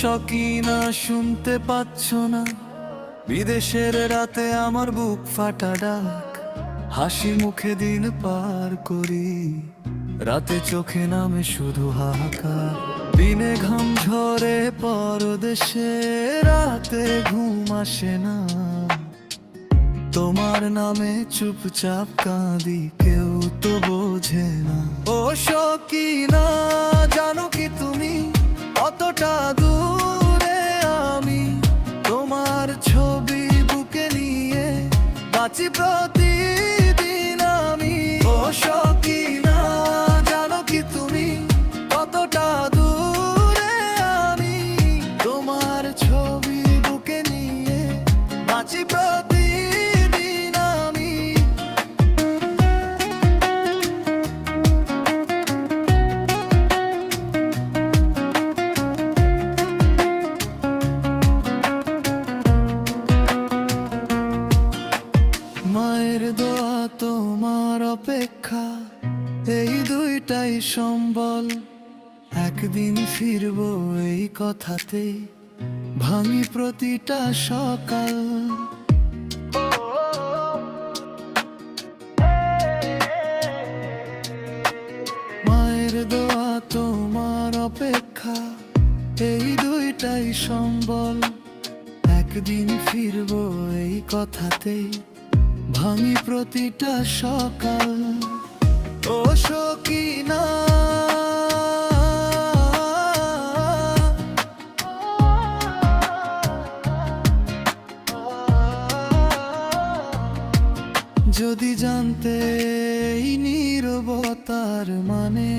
সকিনা শুনতে পাচ্ছ না। বিদেশের রাতে আমার বুক ফাটা ডাক, হাসি মুখে দিন পার করি। রাতে চোখে নামে শুধু হাহাকার। দিনে ঘাম ঝরে পরদেশে, রাতে ঘুম আসে না। তোমার নামে চুপচাপ কাঁদি, কেউ তো বোঝে না। ও সকিনা বাঁচি প্রতিদিন দোয়া তোমার অপেক্ষা, এই দুইটাই সম্বল। একদিন ফিরবো এই কথাতে, ভাঙি প্রতিটা সকাল। মায়ের দোয়া তোমার অপেক্ষা, এই দুইটাই সম্বল। একদিন ফিরবো এই কথাতেই ভাঙি প্রতিটা সকাল। ও সকিনা যদি জানতে নীরবতার মানে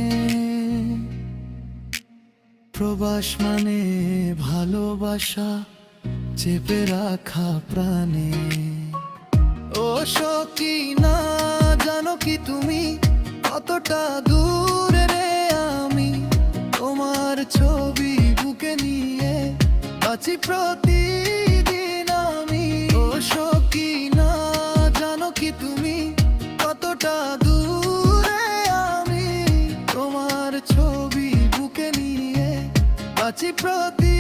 প্রবাস মানে ভালোবাসা চেপে রাখা প্রাণে। ও সকিনা জানো কি তুমি? কতটা দূরে রে আমি? তোমার ছবি বুকে নিয়ে আছি প্রতিদিন আমি। সকিনা জানো কি তুমি? কতটা দূরে আমি? তোমার ছবি বুকে নিয়ে আছি প্রতি